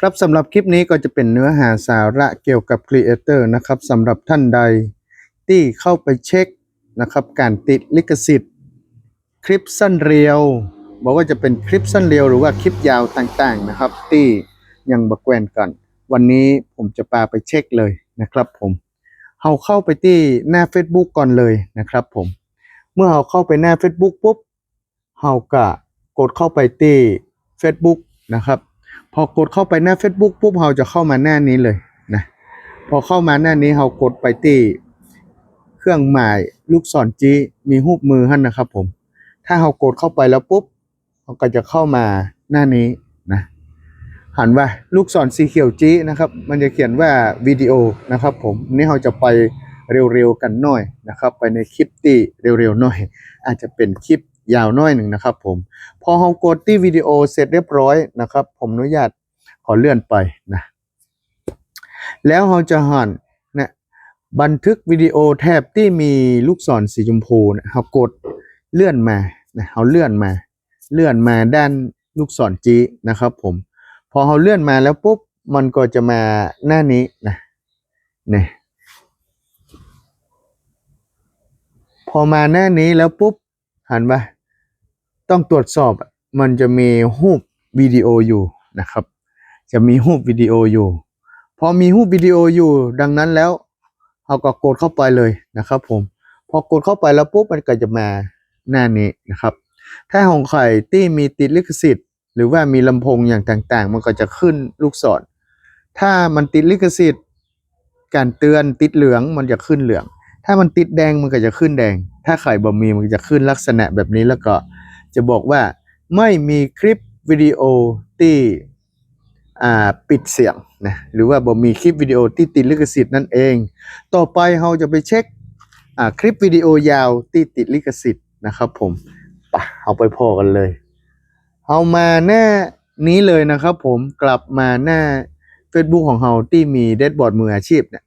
ครับสำหรับคลิปนี้ก็จะเป็นเนื้อหาสาระเกี่ยวกับครีเอเตอร์นะครับสำหรับท่านใดที่เข้าไปเช็คนะครับการติดลิขสิทธิ์ คลิปสั้นเรียวบอกว่าจะเป็นคลิปสั้นเรียวหรือว่าคลิปยาวต่างๆนะครับ ที่ยังบกแกวนกัน วันนี้ผมจะพาไปเช็คเลยนะครับผมเราเข้าไปที่หน้า Facebook ก่อนเลยนะครับผมเมื่อเราเข้าไปหน้า Facebook ปุ๊บเราก็กดเข้าไปที่ Facebook นะครับ พอกดเข้าไปหน้า Facebook ปุ๊บเราจะเข้ามาหน้านี้เลยนะพอเข้ามาหน้านี้เรากดไปที่เครื่องหมายลูกศรจีมีรูปมือหั่นนะครับผม ถ้าเรากดเข้าไปแล้วปุ๊บเราก็จะเข้ามาหน้านี้นะหันว่าลูกศรสีเขียวจีนะครับ มันจะเขียนว่าวิดีโอนะครับผมนี่เราจะไปเร็วๆกันหน่อยนะครับ ไปในคลิปที่เร็วๆหน่อย อาจจะเป็นคลิป ยาวน้อยหนึ่งนะครับผม พอเรากดที่วิดีโอเสร็จเรียบร้อยนะครับ ผมอนุญาตขอเลื่อนไปนะ แล้วเราจะหันนะบันทึกวิดีโอแทบที่มีลูกศรสีชมพูนะเรากดเลื่อนมานะเราเลื่อนมา เลื่อนมาด้านลูกศรจีนะครับ ผม พอเราเลื่อนมาแล้วปุ๊บมันก็จะมาหน้านี้นะเนี่ยพอมาหน้านี้แล้วปุ๊บหันไป ต้องตรวจสอบมันจะมีรูปวิดีโออยู่นะครับ จะมีรูปวิดีโออยู่ พอมีรูปวิดีโออยู่ดังนั้นแล้วเราก็กดเข้าไปเลยนะครับ ผม พอกดเข้าไปแล้วปุ๊บมันก็จะมาหน้านี้นะครับ ถ้าของใครที่มีติดลิขสิทธิ์ หรือว่ามีลำโพงอย่างต่างๆ มันก็จะขึ้นลูกศร ถ้ามันติดลิขสิทธิ์ การเตือนติดเหลืองมันจะขึ้นเหลือง ถ้ามันติดแดงมันก็จะขึ้นแดง ถ้าไข่บ่มีมันจะขึ้นลักษณะแบบนี้แล้วก็ จะบอกว่าไม่มีคลิปวิดีโอที่ปิดเสียงนะหรือว่าบ่มีคลิปวิดีโอที่ติดลิขสิทธิ์นั่นเอง ต่อไปเราจะไปเช็คคลิปวิดีโอยาวที่ติดลิขสิทธิ์นะครับผมไปเอาไปพอกันเลยเอามาหน้านี้เลยนะครับผมกลับมาหน้า Facebook ของเราที่มีเดดบอร์ดมืออาชีพเนี่ย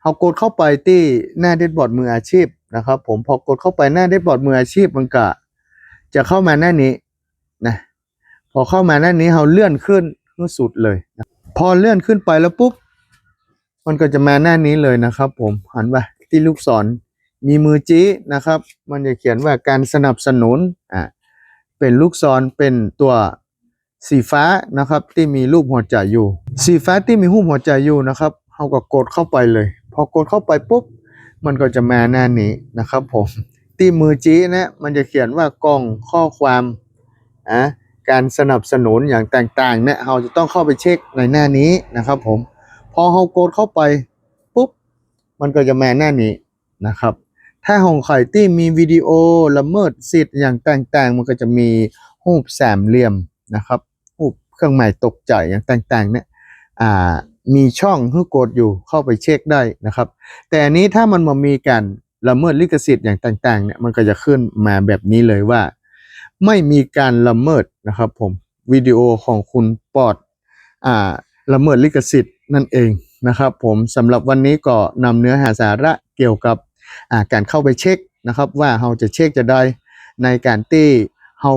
เรากดเข้าไปที่หน้าเดดบอร์ดมืออาชีพนะครับผมพอกดเข้าไปหน้าเดดบอร์ดมืออาชีพมันก็ จะเข้ามาหน้านี้นะพอเข้ามาหน้านี้เราเลื่อนขึ้นขึ้นสุดเลยนะพอเลื่อนขึ้นไปแล้วปุ๊บมันก็จะมาหน้านี้เลยนะครับ ผมหันไปที่ลูกศรมีมือจี้นะครับ มันจะเขียนว่าการสนับสนุนอ่าเป็นลูกศรเป็นตัวสีฟ้านะครับ ที่มีรูปหัวใจอยู่ สีฟ้าที่มีรูปหัวใจอยู่นะครับเราก็กดเข้าไปเลย พอกดเข้าไปปุ๊บมันก็จะมาหน้านี้นะครับผม ที่มือจีนะมันจะเขียนว่ากล่องข้อความอะการสนับสนุนอย่างต่างๆเนี่ยเราจะต้องเข้าไปเช็คในหน้านี้นะครับ ผม พอเรากดเข้าไปปุ๊บมันก็จะมาหน้านี้นะครับ ถ้าของใครที่มีวิดีโอละเมิดสิทธิ์อย่างต่างๆ มันก็จะมีรูปสามเหลี่ยมนะครับรูปเครื่องหมายตกใจอย่างต่างๆเนี่ยอ่ามีช่องให้กดอยู่เข้าไปเช็คได้นะครับ แต่อันนี้ถ้ามันมามีการ ละเมิดลิขสิทธิ์อย่างต่างๆเนี่ยมันก็จะขึ้นมาแบบนี้เลยว่า ไม่มีการละเมิดนะครับผมวิดีโอของคุณปอดอ่าละเมิดลิขสิทธิ์นั่นเองนะครับผมสำหรับวันนี้ก็นำเนื้อหาสาระเกี่ยวกับอ่าการเข้าไปเช็คนะครับว่าเราจะเช็คจะได้ในการที่เรา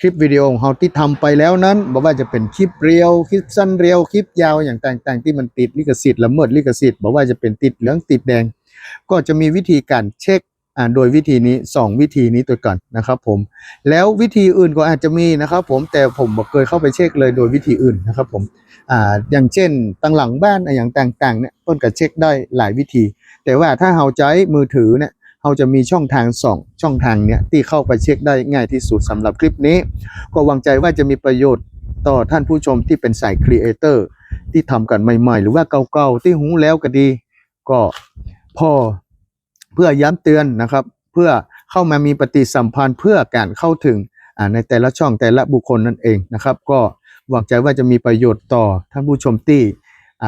คลิปวิดีโอของเราที่ทำไปแล้วนั้นบอกว่าจะเป็นคลิปเรียวคลิปสั้นเรียวคลิปยาวอย่างต่างๆ ที่มันติดลิขสิทธิ์ละเมิดลิขสิทธิ์บอกว่าจะเป็นติดเหลืองติดแดง ก็จะมีวิธีการเช็คอ่าโดยวิธีนี้สองวิธีนี้ตัวก่อนนะครับผมแล้ววิธีอื่นก็อาจจะมีนะครับผมแต่ผมบ่เคยเข้าไปเช็คเลยโดยวิธีอื่นนะครับผมอ่าอย่างเช่นตั้งหลังบ้านอย่างต่างๆเนี่ยต้นก็เช็คได้หลายวิธี แต่ว่าถ้าเราใช้มือถือเนี่ยเราจะมีช่องทางสองช่องทางเนี้ยที่เข้าไปเช็คได้ง่ายที่สุดสำหรับคลิปนี้ ก็หวังใจว่าจะมีประโยชน์ต่อท่านผู้ชมที่เป็นสายครีเอเตอร์ที่ทำกันใหม่ๆ หรือว่าเก่าๆที่หูแล้วก็ดี ก็ พอเพื่อย้ำเตือนนะครับ เพื่อเข้ามามีปฏิสัมพันธ์เพื่อการเข้าถึงในแต่ละช่องแต่ละบุคคลนั่นเองนะครับ ก็หวังใจว่าจะมีประโยชน์ต่อท่านผู้ชมที่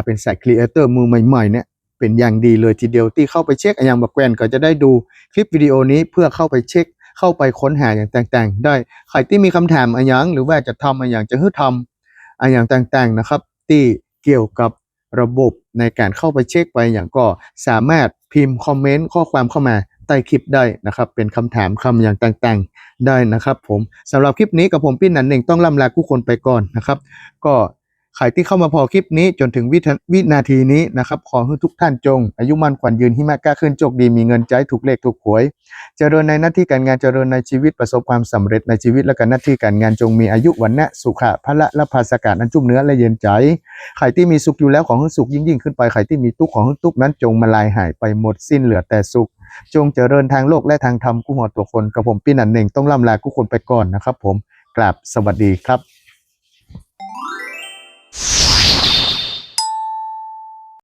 เป็นสายครีเอเตอร์มือใหม่ๆเนี่ยเป็นอย่างดีเลยทีเดียวที่เข้าไปเช็คอย่างบักแวนก็จะได้ดูคลิปวิดีโอนี้เพื่อเข้าไปเช็ค เข้าไปค้นหาอย่างต่างๆ ได้ใครที่มีคำถามอย่างหรือว่าจะทำอะไรอย่างจะฮึทำอะไรอย่างต่างๆนะครับ ที่เกี่ยวกับ ระบบในการเข้าไปเช็คไปอย่างก็สามารถพิมพ์คอมเมนต์ข้อความเข้ามาใต้คลิปได้นะครับ เป็นคำถามคำอย่างต่างๆ ได้นะครับผมสำหรับคลิปนี้กับผมพี่นันหนึ่งต้องล่ำลาผู้คนไปก่อนนะครับ ก็ ใครที่เข้ามาพอคลิปนี้จนถึงวิธวินาทีนี้นะครับขอให้ทุกท่านจง อายุมั่นขวัญยืนหิมะกล้าขึ้นโชคดีมีเงินใจถูกเลขถูกหวย เจริญในหน้าที่การงานเจริญในชีวิตประสบความสำเร็จในชีวิตและการหน้าที่การงานจงมีอายุวันนะสุขะพละและภาสกาศอันจุ่มเนื้อและเย็นใจใครที่มีสุขอยู่แล้วของให้สุขยิ่งยิ่งขึ้นไปใครที่มีทุกข์ของให้ทุกข์นั้นจงมาลายหายไปหมดสิ้นเหลือแต่สุขจงเจริญทางโลกและทางธรรมกู้หัวตัวคนกับผมปีนันเน่งต้องล่ำลากู้คนไปก่อนนะครับ ผมกราบสวัสดีครับ